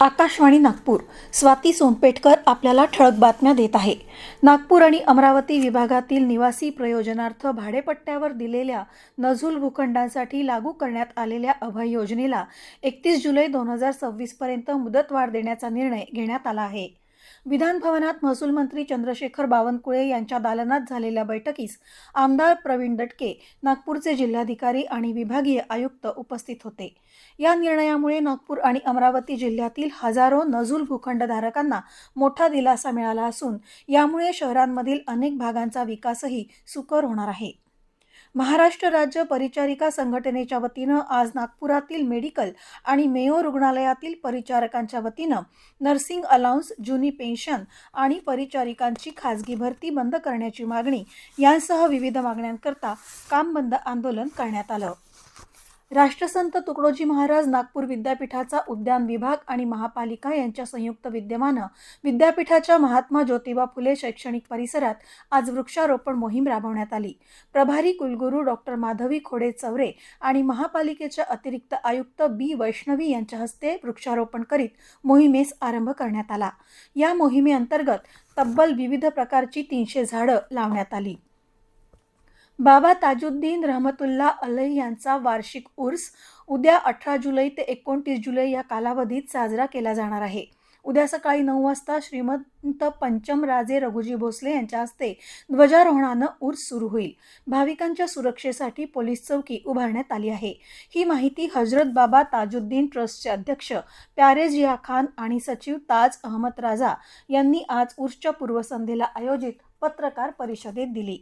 आकाशवाणी नागपूर. स्वाती सोनपेठकर आपल्याला ठळक बातम्या देत आहे. नागपूर आणि अमरावती विभागातील निवासी प्रयोजनार्थ भाडेपट्ट्यावर दिलेल्या नझूल भूखंडांसाठी लागू करण्यात आलेल्या अभय योजनेला एकतीस जुलै दोन हजार सव्वीसपर्यंत मुदतवाढ देण्याचा निर्णय घेण्यात आला आहे. विधान भवनात महसूल मंत्री चंद्रशेखर बावनकुळे यांच्या दालनात झालेल्या बैठकीस आमदार प्रवीण दटके नागपूरचे जिल्हाधिकारी आणि विभागीय आयुक्त उपस्थित होते. या निर्णयामुळे नागपूर आणि अमरावती जिल्ह्यातील हजारो नजूल भूखंडधारकांना मोठा दिलासा मिळाला असून यामुळे शहरांमधील अनेक भागांचा विकासही सुकर होणार आहे. महाराष्ट्र राज्य परिचारिका संघटनेच्या वतीनं आज नागपुरातील मेडिकल आणि मेयो रुग्णालयातील परिचारकांच्या वतीनं नर्सिंग अलाउन्स जुनी पेन्शन आणि परिचारिकांची खाजगी भरती बंद करण्याची मागणी यांसह विविध मागण्यांकरता काम बंद आंदोलन करण्यात आलं. राष्ट्रसंत तुकडोजी महाराज नागपूर विद्यापीठाचा उद्यान विभाग आणि महापालिका यांच्या संयुक्त विद्यमानं विद्यापीठाच्या महात्मा ज्योतिबा फुले शैक्षणिक परिसरात आज वृक्षारोपण मोहीम राबवण्यात आली. प्रभारी कुलगुरू डॉक्टर माधवी खोडे चौरे आणि महापालिकेच्या अतिरिक्त आयुक्त बी वैष्णवी यांच्या हस्ते वृक्षारोपण करीत मोहिमेस आरंभ करण्यात आला. या मोहिमेअंतर्गत तब्बल विविध प्रकारची तीनशे झाडं लावण्यात आली. बाबा ताजुद्दीन रहमतुल्ला अलह यांचा वार्षिक उर्स उद्या अठरा जुलै ते एकोणतीस जुलै या कालावधीत साजरा केला जाणार आहे. उद्या सकाळी नऊ वाजता श्रीमंत पंचम राजे रघुजी भोसले यांच्या हस्ते ध्वजारोहणानं उर्स सुरू होईल. भाविकांच्या सुरक्षेसाठी पोलीस चौकी उभारण्यात आली आहे. ही माहिती हजरत बाबा ताजुद्दीन ट्रस्टचे अध्यक्ष प्यारेजिया खान आणि सचिव ताज अहमद राजा यांनी आज उर्सच्या पूर्वसंध्येला आयोजित पत्रकार परिषदेत दिली.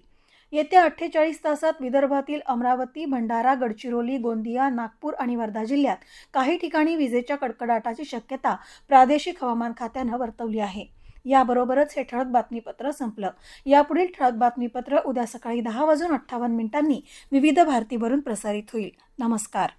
येत्या अठ्ठेचाळीस तासात विदर्भातील अमरावती भंडारा गडचिरोली गोंदिया नागपूर आणि वर्धा जिल्ह्यात काही ठिकाणी विजेच्या कडकडाटाची शक्यता प्रादेशिक हवामान खात्यानं वर्तवली आहे. याबरोबरच हे ठळक बातमीपत्र संपलं. यापुढील ठळक बातमीपत्र उद्या सकाळी दहा वाजून अठ्ठावन्न मिनिटांनी विविध भारतीवरून प्रसारित होईल. नमस्कार.